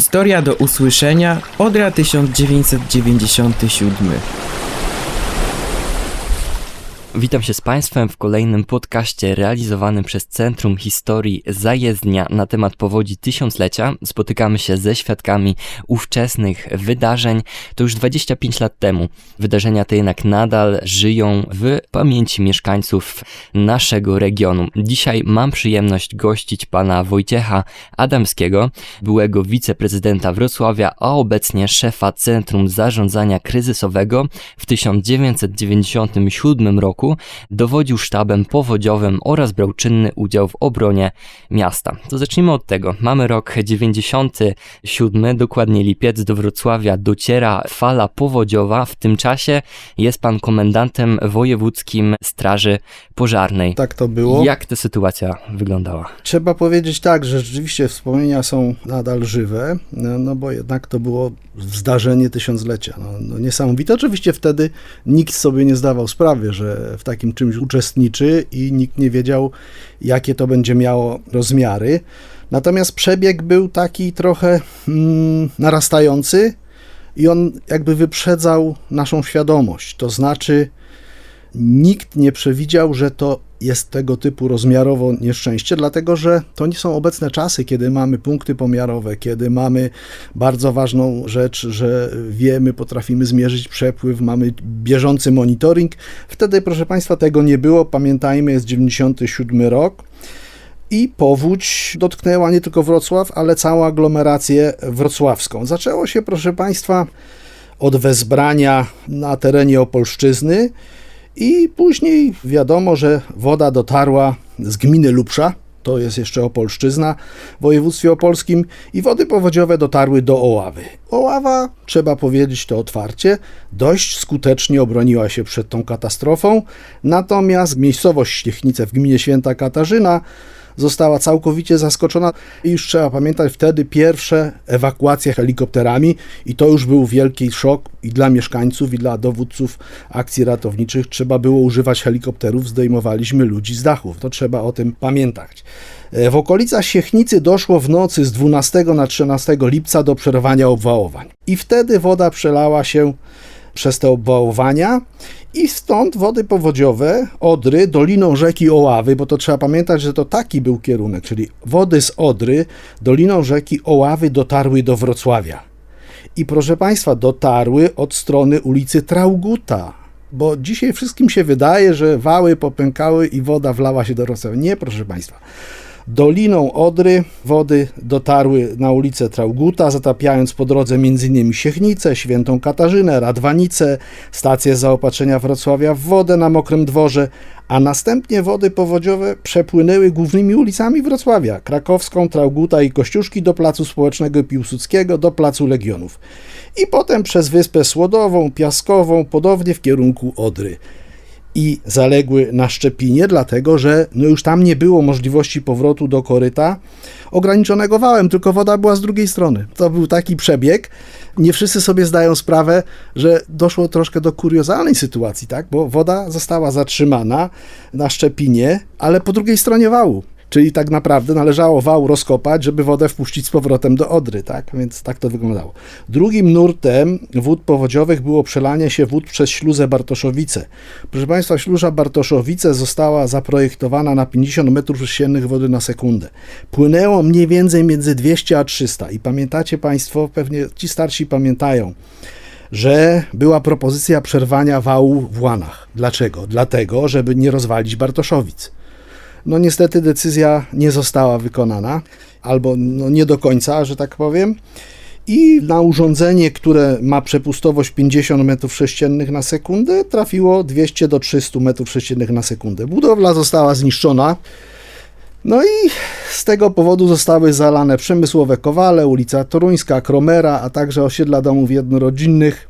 Historia do usłyszenia Odra 1997 Witam się z Państwem w kolejnym podcaście realizowanym przez Centrum Historii Zajezdnia na temat powodzi tysiąclecia. Spotykamy się ze świadkami ówczesnych wydarzeń. To już 25 lat temu. Wydarzenia te jednak nadal żyją w pamięci mieszkańców naszego regionu. Dzisiaj mam przyjemność gościć pana Wojciecha Adamskiego, byłego wiceprezydenta Wrocławia, a obecnie szefa Centrum Zarządzania Kryzysowego w 1997 roku dowodził sztabem powodziowym oraz brał czynny udział w obronie miasta. To zacznijmy od tego. Mamy rok 97, dokładnie lipiec, do Wrocławia dociera fala powodziowa. W tym czasie jest pan komendantem wojewódzkim Straży Pożarnej. Tak to było. Jak ta sytuacja wyglądała? Trzeba powiedzieć tak, że rzeczywiście wspomnienia są nadal żywe, no bo jednak to było zdarzenie tysiąclecia. No, no niesamowite. Oczywiście wtedy nikt sobie nie zdawał sprawy, że w takim czymś uczestniczy i nikt nie wiedział, jakie to będzie miało rozmiary. Natomiast przebieg był taki trochę mm, narastający i on jakby wyprzedzał naszą świadomość. To znaczy, nikt nie przewidział, że to jest tego typu rozmiarowo nieszczęście, dlatego że to nie są obecne czasy, kiedy mamy punkty pomiarowe, kiedy mamy bardzo ważną rzecz, że wiemy, potrafimy zmierzyć przepływ, mamy bieżący monitoring. Wtedy, proszę Państwa, tego nie było. Pamiętajmy, jest 97 rok. I powódź dotknęła nie tylko Wrocław, ale całą aglomerację wrocławską. Zaczęło się, proszę Państwa, od wezbrania na terenie Opolszczyzny, i później wiadomo, że woda dotarła z gminy Lubsza, to jest jeszcze Opolszczyzna w województwie opolskim i wody powodziowe dotarły do Oławy. Oława, trzeba powiedzieć to otwarcie, dość skutecznie obroniła się przed tą katastrofą, natomiast miejscowość Ściechnice w gminie Święta Katarzyna została całkowicie zaskoczona i już trzeba pamiętać wtedy pierwsze ewakuacje helikopterami i to już był wielki szok i dla mieszkańców i dla dowódców akcji ratowniczych trzeba było używać helikopterów, zdejmowaliśmy ludzi z dachów. To trzeba o tym pamiętać. E, w okolicach Siechnicy doszło w nocy z 12 na 13 lipca do przerwania obwałowań. I wtedy woda przelała się przez te obwałowania i stąd wody powodziowe Odry doliną rzeki Oławy, bo to trzeba pamiętać, że to taki był kierunek, czyli wody z Odry doliną rzeki Oławy dotarły do Wrocławia. I proszę Państwa, dotarły od strony ulicy Trauguta, bo dzisiaj wszystkim się wydaje, że wały popękały i woda wlała się do Wrocławia. Nie, proszę Państwa. Doliną Odry wody dotarły na ulicę Trauguta, zatapiając po drodze m.in. Siechnicę, Świętą Katarzynę, Radwanicę, stację zaopatrzenia Wrocławia w wodę na Mokrym Dworze, a następnie wody powodziowe przepłynęły głównymi ulicami Wrocławia, Krakowską, Trauguta i Kościuszki do Placu Społecznego Piłsudskiego, do Placu Legionów i potem przez Wyspę Słodową, Piaskową, podobnie w kierunku Odry i zaległy na Szczepinie, dlatego że no już tam nie było możliwości powrotu do koryta ograniczonego wałem, tylko woda była z drugiej strony. To był taki przebieg. Nie wszyscy sobie zdają sprawę, że doszło troszkę do kuriozalnej sytuacji, tak? bo woda została zatrzymana na Szczepinie, ale po drugiej stronie wału. Czyli tak naprawdę należało wał rozkopać, żeby wodę wpuścić z powrotem do Odry, tak? Więc tak to wyglądało. Drugim nurtem wód powodziowych było przelanie się wód przez śluzę Bartoszowice. Proszę Państwa, śluza Bartoszowice została zaprojektowana na 50 m3 wody na sekundę. Płynęło mniej więcej między 200 a 300 i pamiętacie Państwo, pewnie ci starsi pamiętają, że była propozycja przerwania wału w Łanach. Dlaczego? Dlatego, żeby nie rozwalić Bartoszowic. No niestety decyzja nie została wykonana, albo no nie do końca, że tak powiem. I na urządzenie, które ma przepustowość 50 m3 na sekundę, trafiło 200 do 300 m3 na sekundę. Budowla została zniszczona. No i z tego powodu zostały zalane przemysłowe kowale, ulica Toruńska, Kromera, a także osiedla domów jednorodzinnych.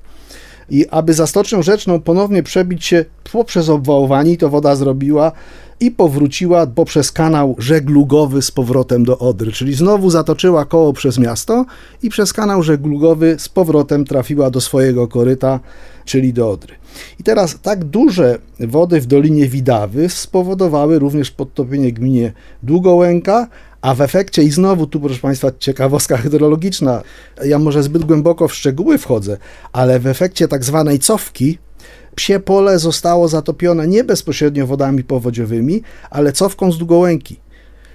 I aby za Stocznią Rzeczną ponownie przebić się poprzez obwałowanie, to woda zrobiła i powróciła poprzez kanał żeglugowy z powrotem do Odry, czyli znowu zatoczyła koło przez miasto i przez kanał żeglugowy z powrotem trafiła do swojego koryta, czyli do Odry. I teraz tak duże wody w Dolinie Widawy spowodowały również podtopienie gminie Długołęka, A w efekcie, i znowu tu, proszę Państwa, ciekawostka hydrologiczna, ja może zbyt głęboko w szczegóły wchodzę, ale w efekcie tak zwanej cofki, psie pole zostało zatopione nie bezpośrednio wodami powodziowymi, ale cofką z Długołęki.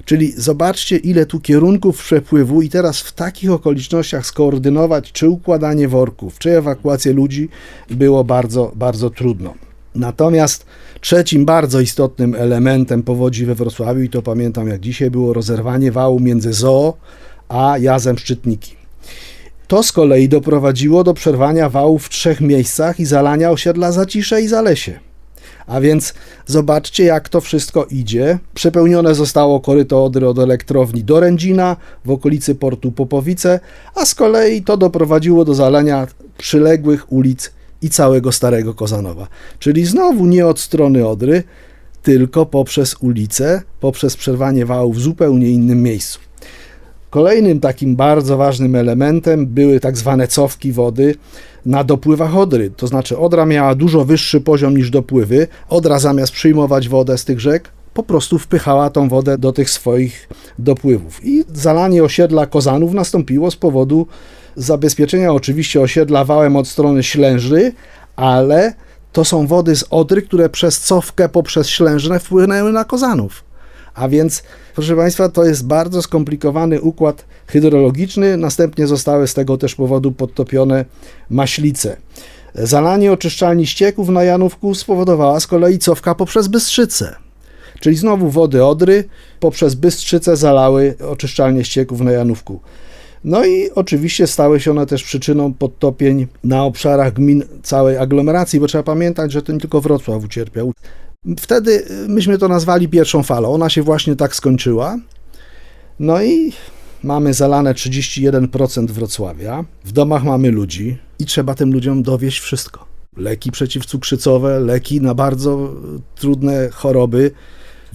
Czyli zobaczcie, ile tu kierunków przepływu, i teraz w takich okolicznościach skoordynować czy układanie worków, czy ewakuację ludzi było bardzo, bardzo trudno. Natomiast trzecim bardzo istotnym elementem powodzi we Wrocławiu, i to pamiętam jak dzisiaj, było rozerwanie wału między Zoo a Jazem Szczytniki. To z kolei doprowadziło do przerwania wału w trzech miejscach i zalania osiedla Zacisze i Zalesie. A więc zobaczcie, jak to wszystko idzie. Przepełnione zostało koryto Odry od elektrowni do Rędzina w okolicy portu Popowice, a z kolei to doprowadziło do zalania przyległych ulic i całego Starego Kozanowa. Czyli znowu nie od strony Odry, tylko poprzez ulicę, poprzez przerwanie wału w zupełnie innym miejscu. Kolejnym takim bardzo ważnym elementem były tak zwane cofki wody na dopływach Odry. To znaczy Odra miała dużo wyższy poziom niż dopływy. Odra zamiast przyjmować wodę z tych rzek, po prostu wpychała tą wodę do tych swoich dopływów. I zalanie osiedla Kozanów nastąpiło z powodu zabezpieczenia oczywiście osiedla wałem od strony Ślęży, ale to są wody z Odry, które przez cofkę poprzez Ślężne wpłynęły na Kozanów. A więc, proszę Państwa, to jest bardzo skomplikowany układ hydrologiczny. Następnie zostały z tego też powodu podtopione maślice. Zalanie oczyszczalni ścieków na Janówku spowodowała z kolei cofka poprzez Bystrzycę. Czyli znowu wody Odry poprzez Bystrzycę zalały oczyszczalnie ścieków na Janówku. No i oczywiście stały się one też przyczyną podtopień na obszarach gmin całej aglomeracji, bo trzeba pamiętać, że to nie tylko Wrocław ucierpiał. Wtedy y, myśmy to nazwali pierwszą falą. Ona się właśnie tak skończyła. No i mamy zalane 31% Wrocławia. W domach mamy ludzi i trzeba tym ludziom dowieść wszystko. Leki przeciwcukrzycowe, leki na bardzo y, trudne choroby,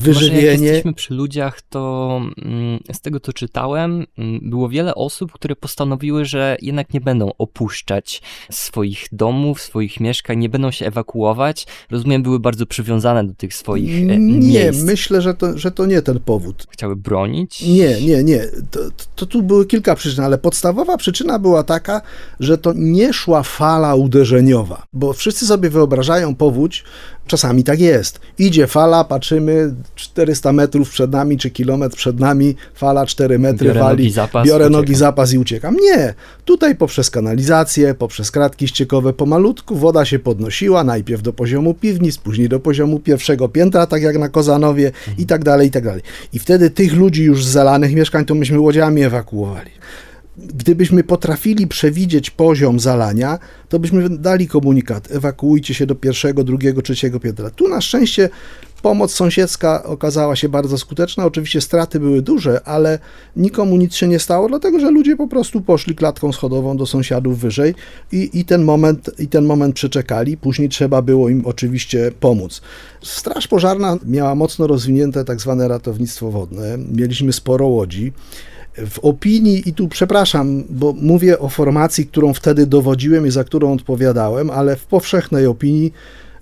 Może jak wyżywienie. jesteśmy przy ludziach, to mm, z tego co czytałem, mm, było wiele osób, które postanowiły, że jednak nie będą opuszczać swoich domów, swoich mieszkań, nie będą się ewakuować. Rozumiem, były bardzo przywiązane do tych swoich e, Nie, miejsc. myślę, że to, że to nie ten powód. Chciały bronić. Nie, nie, nie. To, to tu były kilka przyczyn, ale podstawowa przyczyna była taka, że to nie szła fala uderzeniowa, bo wszyscy sobie wyobrażają powódź, czasami tak jest. Idzie fala, patrzymy 400 metrów przed nami, czy kilometr przed nami, fala 4 metry Biorę wali, nogi, zapas, biorę uciekam. nogi, zapas i uciekam. Nie, tutaj poprzez kanalizację, poprzez kratki ściekowe pomalutku woda się podnosiła, najpierw do poziomu piwnic, później do poziomu pierwszego piętra, tak jak na Kozanowie i tak dalej, i tak dalej. I wtedy tych ludzi już z zalanych mieszkań to myśmy łodziami ewakuowali. Gdybyśmy potrafili przewidzieć poziom zalania, to byśmy dali komunikat, ewakuujcie się do pierwszego, drugiego, trzeciego piętra. Tu na szczęście pomoc sąsiedzka okazała się bardzo skuteczna. Oczywiście straty były duże, ale nikomu nic się nie stało, dlatego że ludzie po prostu poszli klatką schodową do sąsiadów wyżej i, i, ten, moment, i ten moment przeczekali. Później trzeba było im oczywiście pomóc. Straż pożarna miała mocno rozwinięte tak zwane ratownictwo wodne. Mieliśmy sporo łodzi. W opinii, i tu przepraszam, bo mówię o formacji, którą wtedy dowodziłem i za którą odpowiadałem, ale w powszechnej opinii,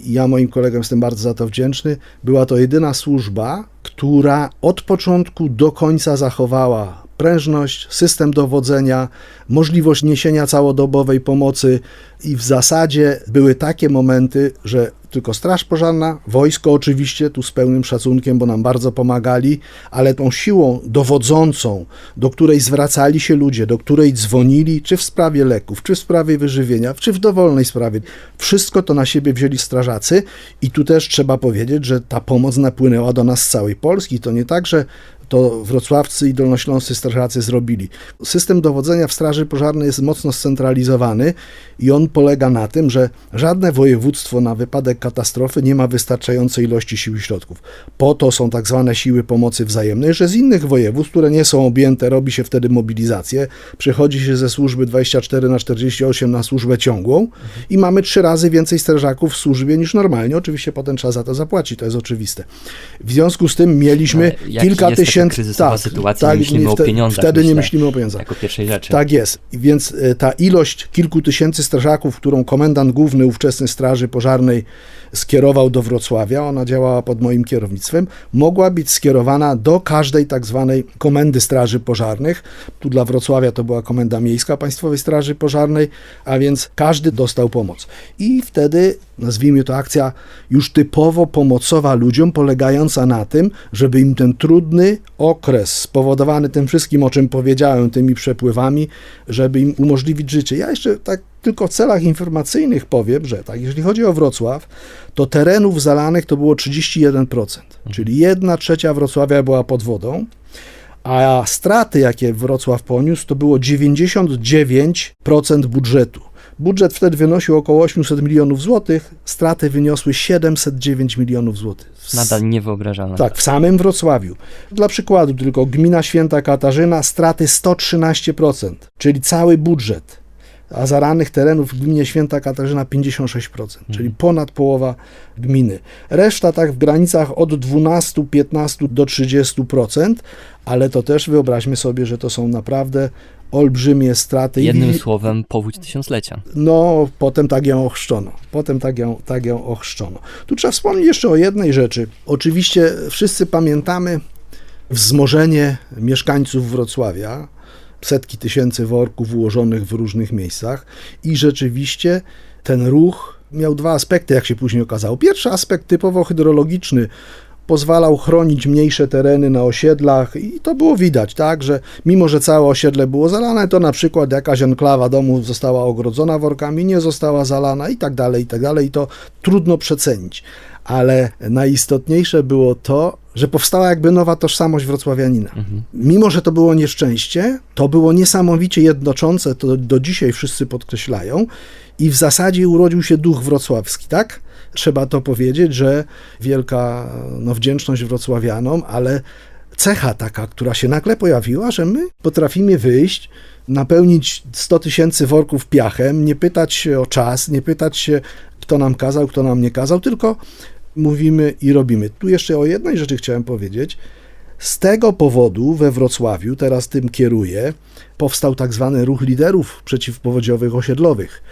ja moim kolegom jestem bardzo za to wdzięczny, była to jedyna służba, która od początku do końca zachowała prężność, system dowodzenia, możliwość niesienia całodobowej pomocy i w zasadzie były takie momenty, że tylko Straż Pożarna, wojsko oczywiście, tu z pełnym szacunkiem, bo nam bardzo pomagali, ale tą siłą dowodzącą, do której zwracali się ludzie, do której dzwonili, czy w sprawie leków, czy w sprawie wyżywienia, czy w dowolnej sprawie, wszystko to na siebie wzięli strażacy i tu też trzeba powiedzieć, że ta pomoc napłynęła do nas z całej Polski. To nie tak, że to wrocławcy i dolnośląscy strażacy zrobili. System dowodzenia w Straży Pożarnej jest mocno scentralizowany i on polega na tym, że żadne województwo na wypadek katastrofy nie ma wystarczającej ilości sił i środków. Po to są tak zwane siły pomocy wzajemnej, że z innych województw, które nie są objęte, robi się wtedy mobilizację, przechodzi się ze służby 24 na 48 na służbę ciągłą i mamy trzy razy więcej strażaków w służbie niż normalnie. Oczywiście potem trzeba za to zapłacić, to jest oczywiste. W związku z tym mieliśmy kilka taki tysięcy. kryzysowa tak, sytuacja, tak, nie myślimy o wte- pieniądzach, Wtedy nie myślę, myślimy o pieniądzach. Jako pierwszej rzeczy. Tak jest. Więc e, ta ilość kilku tysięcy strażaków, którą komendant główny ówczesnej Straży Pożarnej skierował do Wrocławia, ona działała pod moim kierownictwem, mogła być skierowana do każdej tak zwanej komendy Straży Pożarnych. Tu dla Wrocławia to była Komenda Miejska Państwowej Straży Pożarnej, a więc każdy dostał pomoc. I wtedy, nazwijmy to akcja już typowo pomocowa ludziom, polegająca na tym, żeby im ten trudny okres spowodowany tym wszystkim, o czym powiedziałem, tymi przepływami, żeby im umożliwić życie. Ja jeszcze tak tylko w celach informacyjnych powiem, że tak, jeżeli chodzi o Wrocław, to terenów zalanych to było 31%, czyli jedna trzecia Wrocławia była pod wodą, a straty, jakie Wrocław poniósł, to było 99% budżetu. Budżet wtedy wynosił około 800 milionów złotych, straty wyniosły 709 milionów złotych. Nadal niewyobrażalne. Tak, w samym Wrocławiu. Dla przykładu tylko gmina Święta Katarzyna straty 113%, czyli cały budżet. A zaranych terenów w gminie Święta Katarzyna 56%, czyli ponad połowa gminy. Reszta tak w granicach od 12, 15 do 30%, ale to też wyobraźmy sobie, że to są naprawdę olbrzymie straty. I Jednym wi- słowem, powódź tysiąclecia. no, potem tak ją ochrzczono. Potem tak ją, tak ją ochrzczono. Tu trzeba wspomnieć jeszcze o jednej rzeczy. Oczywiście wszyscy pamiętamy wzmożenie mieszkańców Wrocławia, setki tysięcy worków ułożonych w różnych miejscach i rzeczywiście ten ruch miał dwa aspekty, jak się później okazało. Pierwszy aspekt typowo hydrologiczny, pozwalał chronić mniejsze tereny na osiedlach i to było widać, tak, że mimo, że całe osiedle było zalane, to na przykład jakaś enklawa domów została ogrodzona workami, nie została zalana i tak dalej, i tak dalej i to trudno przecenić. Ale najistotniejsze było to, że powstała jakby nowa tożsamość wrocławianina. Mimo, że to było nieszczęście, to było niesamowicie jednoczące, to do dzisiaj wszyscy podkreślają i w zasadzie urodził się duch wrocławski, tak? Trzeba to powiedzieć, że wielka no, wdzięczność wrocławianom, ale cecha taka, która się nagle pojawiła, że my potrafimy wyjść, napełnić 100 tysięcy worków piachem, nie pytać się o czas, nie pytać się, kto nam kazał, kto nam nie kazał, tylko mówimy i robimy. Tu jeszcze o jednej rzeczy chciałem powiedzieć. Z tego powodu we Wrocławiu, teraz tym kieruję, powstał tak zwany ruch liderów przeciwpowodziowych osiedlowych.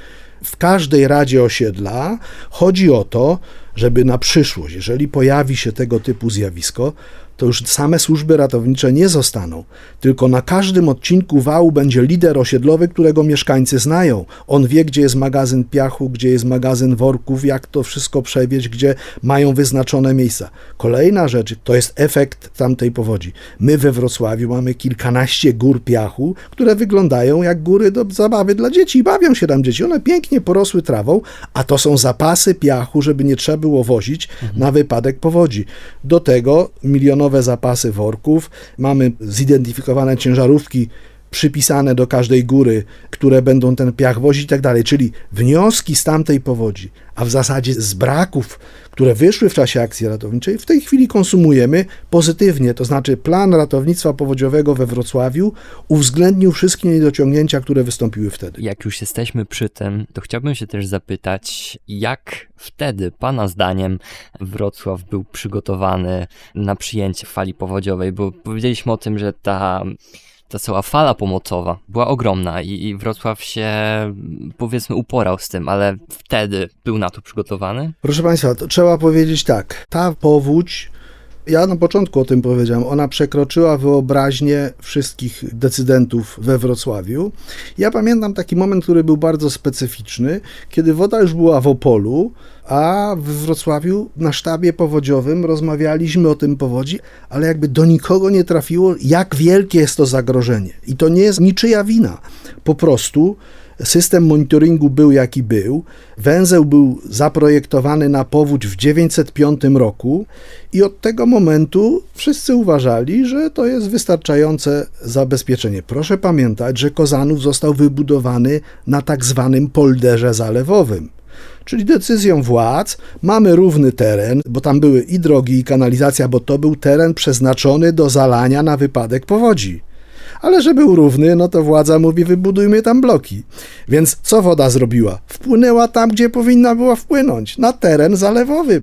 W każdej radzie osiedla chodzi o to, żeby na przyszłość, jeżeli pojawi się tego typu zjawisko, to już same służby ratownicze nie zostaną, tylko na każdym odcinku wału będzie lider osiedlowy, którego mieszkańcy znają. On wie, gdzie jest magazyn piachu, gdzie jest magazyn worków, jak to wszystko przewieźć, gdzie mają wyznaczone miejsca. Kolejna rzecz to jest efekt tamtej powodzi. My we Wrocławiu mamy kilkanaście gór piachu, które wyglądają jak góry do zabawy dla dzieci i bawią się tam dzieci. One pięknie porosły trawą, a to są zapasy piachu, żeby nie trzeba było wozić na wypadek powodzi. Do tego milionowe zapasy worków, mamy zidentyfikowane ciężarówki przypisane do każdej góry, które będą ten piach wozić i tak dalej. Czyli wnioski z tamtej powodzi, a w zasadzie z braków, które wyszły w czasie akcji ratowniczej, w tej chwili konsumujemy pozytywnie. To znaczy plan ratownictwa powodziowego we Wrocławiu uwzględnił wszystkie niedociągnięcia, które wystąpiły wtedy. Jak już jesteśmy przy tym, to chciałbym się też zapytać, jak wtedy, Pana zdaniem, Wrocław był przygotowany na przyjęcie fali powodziowej? Bo powiedzieliśmy o tym, że ta, ta cała fala pomocowa była ogromna i, i Wrocław się, powiedzmy, uporał z tym, ale wtedy był na to przygotowany? Proszę Państwa, to trzeba powiedzieć tak. Ta powódź, ja na początku o tym powiedziałem, ona przekroczyła wyobraźnię wszystkich decydentów we Wrocławiu. Ja pamiętam taki moment, który był bardzo specyficzny, kiedy woda już była w Opolu, a w Wrocławiu na sztabie powodziowym rozmawialiśmy o tym powodzi, ale jakby do nikogo nie trafiło, jak wielkie jest to zagrożenie. I to nie jest niczyja wina. Po prostu System monitoringu był jaki był. Węzeł był zaprojektowany na powódź w 905 roku i od tego momentu wszyscy uważali, że to jest wystarczające zabezpieczenie. Proszę pamiętać, że Kozanów został wybudowany na tak zwanym polderze zalewowym. Czyli decyzją władz mamy równy teren, bo tam były i drogi, i kanalizacja, bo to był teren przeznaczony do zalania na wypadek powodzi ale że był równy, no to władza mówi, wybudujmy tam bloki. Więc co woda zrobiła? Wpłynęła tam, gdzie powinna była wpłynąć, na teren zalewowy.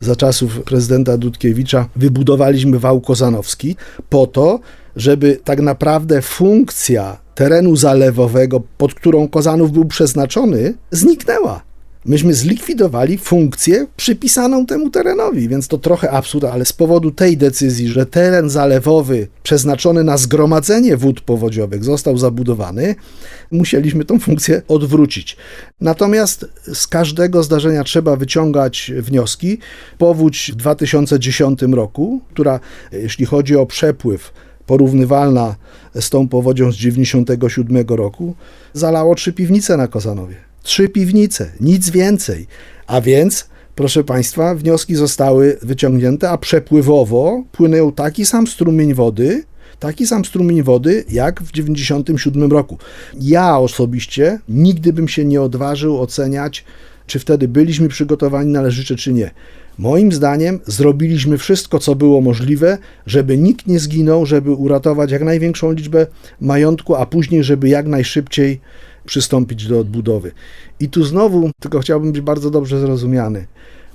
za czasów prezydenta Dudkiewicza wybudowaliśmy wał Kozanowski po to, żeby tak naprawdę funkcja terenu zalewowego, pod którą Kozanów był przeznaczony, zniknęła. Myśmy zlikwidowali funkcję przypisaną temu terenowi, więc to trochę absurd, ale z powodu tej decyzji, że teren zalewowy przeznaczony na zgromadzenie wód powodziowych został zabudowany, musieliśmy tą funkcję odwrócić. Natomiast z każdego zdarzenia trzeba wyciągać wnioski. Powódź w 2010 roku, która jeśli chodzi o przepływ, porównywalna z tą powodzią z 97 roku, zalało trzy piwnice na Kozanowie. Trzy piwnice, nic więcej. A więc, proszę Państwa, wnioski zostały wyciągnięte, a przepływowo płynął taki sam strumień wody, taki sam strumień wody jak w 97 roku. Ja osobiście nigdy bym się nie odważył oceniać, czy wtedy byliśmy przygotowani należycie, czy nie. Moim zdaniem zrobiliśmy wszystko, co było możliwe, żeby nikt nie zginął, żeby uratować jak największą liczbę majątku, a później, żeby jak najszybciej przystąpić do odbudowy. I tu znowu, tylko chciałbym być bardzo dobrze zrozumiany.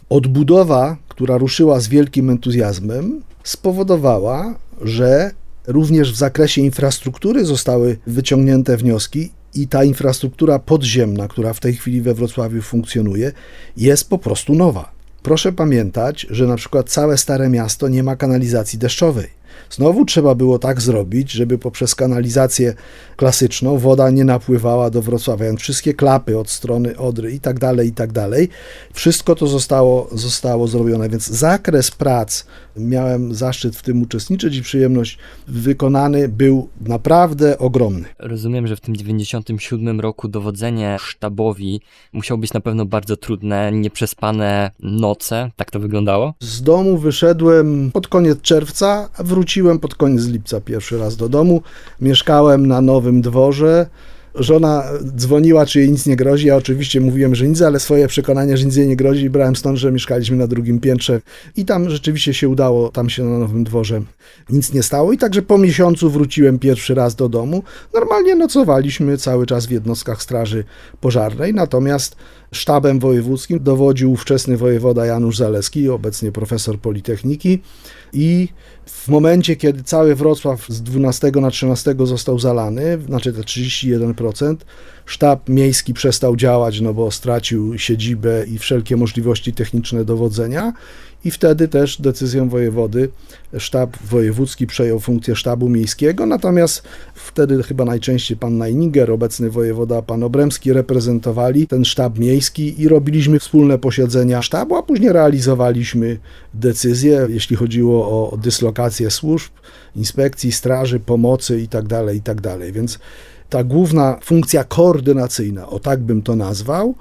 Odbudowa, która ruszyła z wielkim entuzjazmem, spowodowała, że również w zakresie infrastruktury zostały wyciągnięte wnioski i ta infrastruktura podziemna, która w tej chwili we Wrocławiu funkcjonuje, jest po prostu nowa. Proszę pamiętać, że na przykład całe Stare Miasto nie ma kanalizacji deszczowej. Znowu trzeba było tak zrobić, żeby poprzez kanalizację klasyczną woda nie napływała do Wrocławia. Więc wszystkie klapy od strony Odry i tak dalej, i tak dalej. Wszystko to zostało, zostało zrobione, więc zakres prac, miałem zaszczyt w tym uczestniczyć i przyjemność wykonany był naprawdę ogromny. Rozumiem, że w tym 97 roku dowodzenie sztabowi musiało być na pewno bardzo trudne, nieprzespane noce, tak to wyglądało? Z domu wyszedłem pod koniec czerwca, a wróciłem pod koniec lipca pierwszy raz do domu. Mieszkałem na Nowym Dworze. Żona dzwoniła, czy jej nic nie grozi. Ja oczywiście mówiłem, że nic, ale swoje przekonanie, że nic jej nie grozi, i brałem stąd, że mieszkaliśmy na drugim piętrze. I tam rzeczywiście się udało, tam się na Nowym Dworze nic nie stało. I także po miesiącu wróciłem pierwszy raz do domu. Normalnie nocowaliśmy cały czas w jednostkach Straży Pożarnej, natomiast sztabem wojewódzkim dowodził ówczesny wojewoda Janusz Zaleski, obecnie profesor Politechniki. I w momencie, kiedy cały Wrocław z 12 na 13 został zalany, znaczy te 31%, sztab miejski przestał działać, no bo stracił siedzibę i wszelkie możliwości techniczne dowodzenia. I wtedy też decyzją wojewody sztab wojewódzki przejął funkcję sztabu miejskiego, natomiast wtedy chyba najczęściej pan Najniger, obecny wojewoda, pan Obremski reprezentowali ten sztab miejski i robiliśmy wspólne posiedzenia sztabu, a później realizowaliśmy decyzje, jeśli chodziło o dyslokację służb, inspekcji, straży, pomocy itd., itd. Więc ta główna funkcja koordynacyjna, o tak bym to nazwał,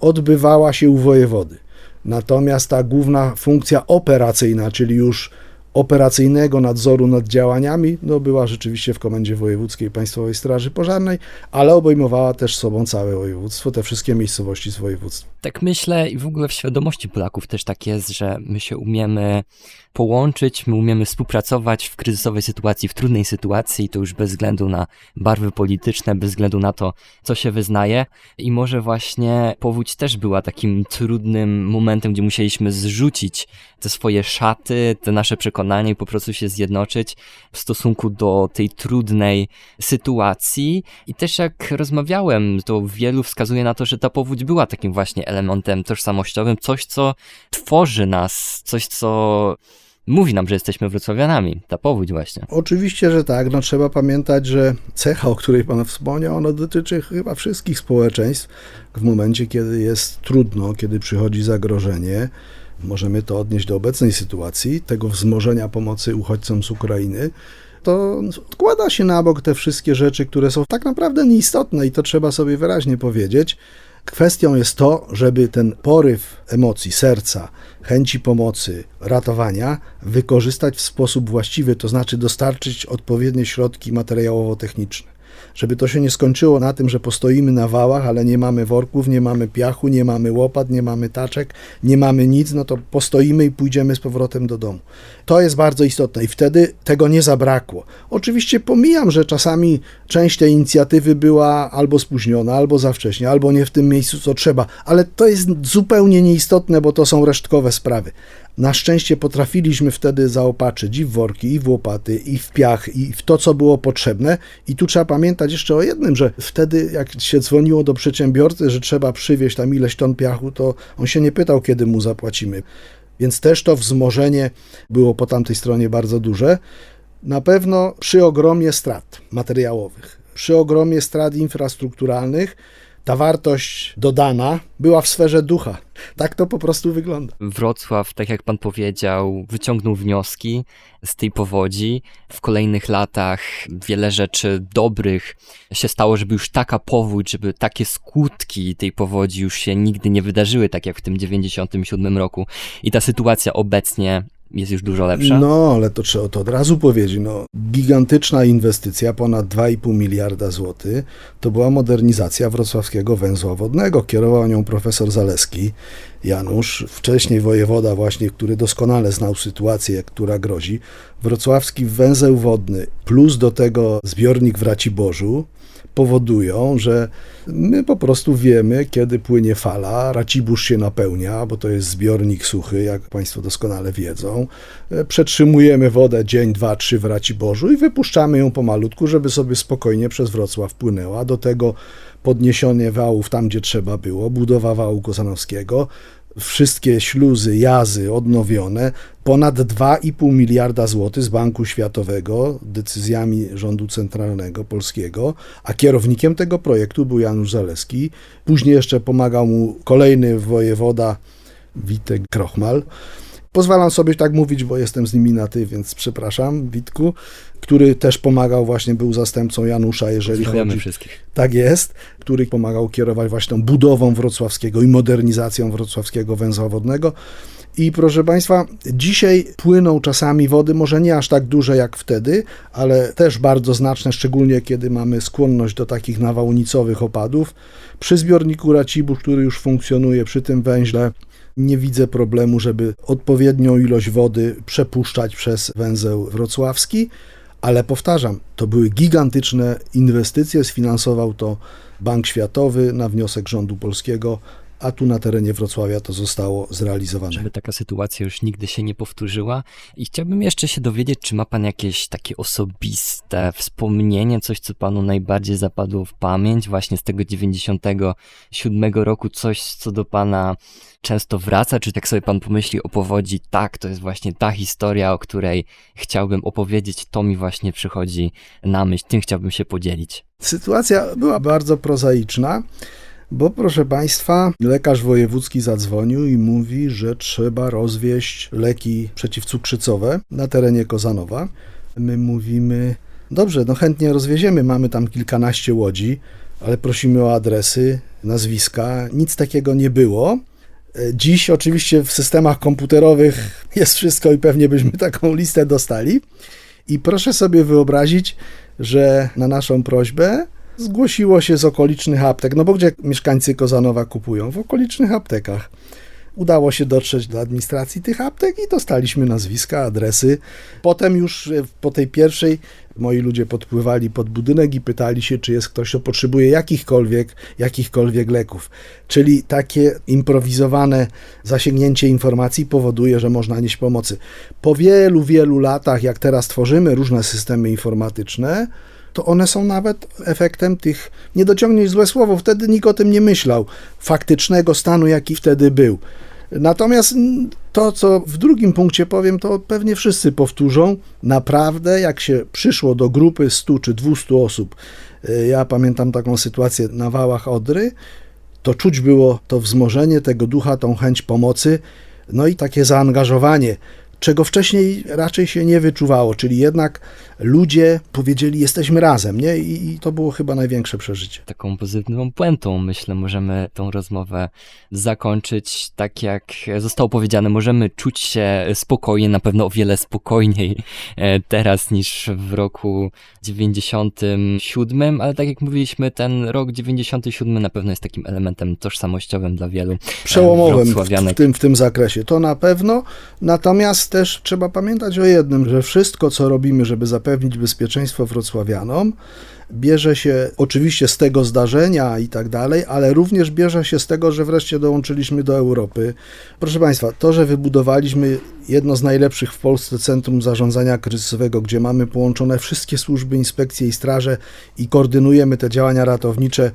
odbywała się u wojewody. Natomiast ta główna funkcja operacyjna, czyli już operacyjnego nadzoru nad działaniami, no była rzeczywiście w Komendzie Wojewódzkiej Państwowej Straży Pożarnej, ale obejmowała też sobą całe województwo, te wszystkie miejscowości z województwa. Tak myślę i w ogóle w świadomości Polaków też tak jest, że my się umiemy połączyć, my umiemy współpracować w kryzysowej sytuacji, w trudnej sytuacji, to już bez względu na barwy polityczne, bez względu na to, co się wyznaje. I może właśnie powódź też była takim trudnym momentem, gdzie musieliśmy zrzucić te swoje szaty, te nasze przekonania i po prostu się zjednoczyć w stosunku do tej trudnej sytuacji. I też jak rozmawiałem, to wielu wskazuje na to, że ta powódź była takim właśnie elementem tożsamościowym, coś, co tworzy nas, coś, co mówi nam, że jesteśmy wrocławianami. Ta powódź właśnie. Oczywiście, że tak. No, trzeba pamiętać, że cecha, o której Pan wspomniał, ona dotyczy chyba wszystkich społeczeństw. W momencie, kiedy jest trudno, kiedy przychodzi zagrożenie, możemy to odnieść do obecnej sytuacji, tego wzmożenia pomocy uchodźcom z Ukrainy, to odkłada się na bok te wszystkie rzeczy, które są tak naprawdę nieistotne i to trzeba sobie wyraźnie powiedzieć. Kwestią jest to, żeby ten poryw emocji, serca, chęci pomocy, ratowania wykorzystać w sposób właściwy, to znaczy dostarczyć odpowiednie środki materiałowo-techniczne. Żeby to się nie skończyło na tym, że postoimy na wałach, ale nie mamy worków, nie mamy piachu, nie mamy łopat, nie mamy taczek, nie mamy nic, no to postoimy i pójdziemy z powrotem do domu. To jest bardzo istotne i wtedy tego nie zabrakło. Oczywiście pomijam, że czasami część tej inicjatywy była albo spóźniona, albo za wcześnie, albo nie w tym miejscu, co trzeba, ale to jest zupełnie nieistotne, bo to są resztkowe sprawy. Na szczęście potrafiliśmy wtedy zaopatrzyć i w worki, i w łopaty, i w piach, i w to, co było potrzebne. I tu trzeba pamiętać jeszcze o jednym, że wtedy, jak się dzwoniło do przedsiębiorcy, że trzeba przywieźć tam ileś ton piachu, to on się nie pytał, kiedy mu zapłacimy. Więc też to wzmożenie było po tamtej stronie bardzo duże. Na pewno przy ogromie strat materiałowych, przy ogromie strat infrastrukturalnych, ta wartość dodana była w sferze ducha. Tak to po prostu wygląda. Wrocław, tak jak pan powiedział, wyciągnął wnioski z tej powodzi. W kolejnych latach wiele rzeczy dobrych się stało, żeby już taka powódź, żeby takie skutki tej powodzi już się nigdy nie wydarzyły, tak jak w tym 97 roku. I ta sytuacja obecnie jest już dużo lepsza. No, ale to trzeba to od razu powiedzieć. No, gigantyczna inwestycja, ponad 2,5 miliarda złotych, to była modernizacja wrocławskiego węzła wodnego. Kierował nią profesor Zaleski, Janusz, wcześniej wojewoda właśnie, który doskonale znał sytuację, która grozi. Wrocławski węzeł wodny plus do tego zbiornik w Raciborzu powodują, że my po prostu wiemy, kiedy płynie fala, Racibórz się napełnia, bo to jest zbiornik suchy, jak Państwo doskonale wiedzą. E, Przetrzymujemy wodę dzień, dwa, trzy w Raciborzu i wypuszczamy ją pomalutku, żeby sobie spokojnie przez Wrocław płynęła. Do tego podniesienie wałów tam, gdzie trzeba było, budowa wału Kozanowskiego, wszystkie śluzy, jazy odnowione, ponad 2,5 miliarda złotych z Banku Światowego decyzjami rządu centralnego polskiego, a kierownikiem tego projektu był Janusz Zaleski. Później jeszcze pomagał mu kolejny wojewoda Witek Krochmal. Pozwalam sobie tak mówić, bo jestem z nimi na ty, więc przepraszam, Witku, który też pomagał, właśnie był zastępcą Janusza, jeżeli Pozdrawiamy chodzi wszystkich. tak jest, który pomagał kierować właśnie tą budową wrocławskiego i modernizacją wrocławskiego węzła wodnego. I proszę Państwa, dzisiaj płyną czasami wody, może nie aż tak duże jak wtedy, ale też bardzo znaczne, szczególnie kiedy mamy skłonność do takich nawałnicowych opadów. Przy zbiorniku Racibórz, który już funkcjonuje przy tym węźle, nie widzę problemu, żeby odpowiednią ilość wody przepuszczać przez węzeł wrocławski, ale powtarzam, to były gigantyczne inwestycje, sfinansował to Bank Światowy na wniosek rządu polskiego, a tu na terenie Wrocławia to zostało zrealizowane. żeby taka sytuacja już nigdy się nie powtórzyła. I chciałbym jeszcze się dowiedzieć, czy ma pan jakieś takie osobiste wspomnienie, coś, co panu najbardziej zapadło w pamięć, właśnie z tego 97 roku, coś, co do pana często wraca, czy tak sobie pan pomyśli o powodzi, tak, to jest właśnie ta historia, o której chciałbym opowiedzieć, to mi właśnie przychodzi na myśl, tym chciałbym się podzielić. Sytuacja była bardzo prozaiczna, bo proszę Państwa, lekarz wojewódzki zadzwonił i mówi, że trzeba rozwieść leki przeciwcukrzycowe na terenie Kozanowa. My mówimy, dobrze, no chętnie rozwieziemy, mamy tam kilkanaście łodzi, ale prosimy o adresy, nazwiska. Nic takiego nie było. E, Dziś oczywiście w systemach komputerowych jest wszystko i pewnie byśmy taką listę dostali. I proszę sobie wyobrazić, że na naszą prośbę zgłosiło się z okolicznych aptek, no bo gdzie mieszkańcy Kozanowa kupują? W okolicznych aptekach. Udało się dotrzeć do administracji tych aptek i dostaliśmy nazwiska, adresy. Potem już e, po tej pierwszej moi ludzie podpływali pod budynek i pytali się, czy jest ktoś, kto potrzebuje jakichkolwiek, jakichkolwiek leków. Czyli takie improwizowane zasięgnięcie informacji powoduje, że można nieść pomocy. Po wielu, wielu latach, jak teraz tworzymy różne systemy informatyczne, to one są nawet efektem tych, nie dociągniesz złe słowo, wtedy nikt o tym nie myślał, faktycznego stanu, jaki wtedy był. Natomiast to, co w drugim punkcie powiem, to pewnie wszyscy powtórzą. Naprawdę, jak się przyszło do grupy 100 czy 200 osób, y, ja pamiętam taką sytuację na wałach Odry, to czuć było to wzmożenie tego ducha, tą chęć pomocy, no i takie zaangażowanie, czego wcześniej raczej się nie wyczuwało, czyli jednak ludzie powiedzieli, jesteśmy razem, nie? I, i to było chyba największe przeżycie. taką pozytywną puentą, myślę, możemy tą rozmowę zakończyć. Tak jak zostało powiedziane, możemy czuć się spokojnie, na pewno o wiele spokojniej e, teraz niż w roku 97, ale tak jak mówiliśmy, ten rok 97 na pewno jest takim elementem tożsamościowym dla wielu. Przełomowym w, w, tym, w tym zakresie, to na pewno. Natomiast też trzeba pamiętać o jednym, że wszystko, co robimy, żeby zapewnić bezpieczeństwo wrocławianom, bierze się oczywiście z tego zdarzenia i tak dalej, ale również bierze się z tego, że wreszcie dołączyliśmy do Europy. Proszę Państwa, to, że wybudowaliśmy jedno z najlepszych w Polsce centrum zarządzania kryzysowego, gdzie mamy połączone wszystkie służby, inspekcje i straże i koordynujemy te działania ratownicze,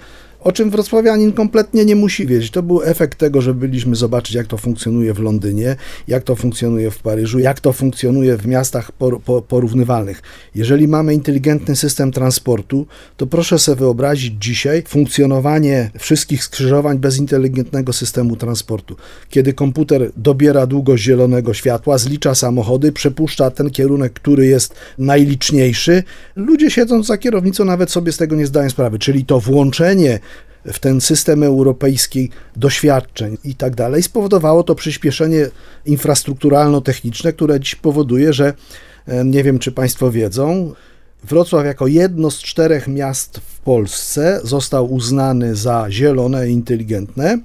o czym wrocławianin kompletnie nie musi wiedzieć. To był efekt tego, że byliśmy zobaczyć, jak to funkcjonuje w Londynie, jak to funkcjonuje w Paryżu, jak to funkcjonuje w miastach por, po, porównywalnych. Jeżeli mamy inteligentny system transportu, to proszę sobie wyobrazić dzisiaj funkcjonowanie wszystkich skrzyżowań bez inteligentnego systemu transportu. Kiedy komputer dobiera długość zielonego światła, zlicza samochody, przepuszcza ten kierunek, który jest najliczniejszy, ludzie siedząc za kierownicą nawet sobie z tego nie zdają sprawy. Czyli to włączenie w ten system europejski doświadczeń i tak dalej, spowodowało to przyspieszenie infrastrukturalno-techniczne, które dziś powoduje, że e, nie wiem, czy Państwo wiedzą, Wrocław jako jedno z czterech miast w Polsce został uznany za zielone i inteligentne.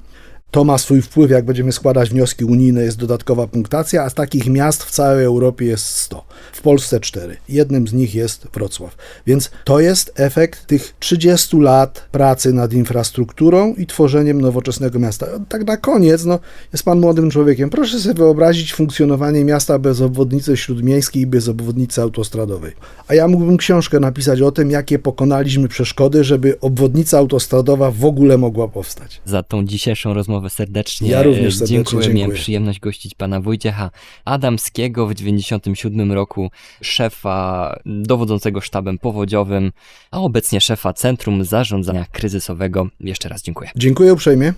To ma swój wpływ, jak będziemy składać wnioski unijne, jest dodatkowa punktacja, a z takich miast w całej Europie jest 100. W Polsce 4. Jednym z nich jest Wrocław. Więc to jest efekt tych 30 lat pracy nad infrastrukturą i tworzeniem nowoczesnego miasta. Tak na koniec, no, jest pan młodym człowiekiem. Proszę sobie wyobrazić funkcjonowanie miasta bez obwodnicy śródmiejskiej i bez obwodnicy autostradowej. A ja mógłbym książkę napisać o tym, jakie pokonaliśmy przeszkody, żeby obwodnica autostradowa w ogóle mogła powstać. Za tą dzisiejszą rozmowę serdecznie Ja również serdecznie dziękuję. Miałem dziękuję. przyjemność gościć pana Wojciecha Adamskiego w 97 roku, szefa dowodzącego sztabem powodziowym, a obecnie szefa Centrum Zarządzania Kryzysowego. Jeszcze raz dziękuję. Dziękuję uprzejmie.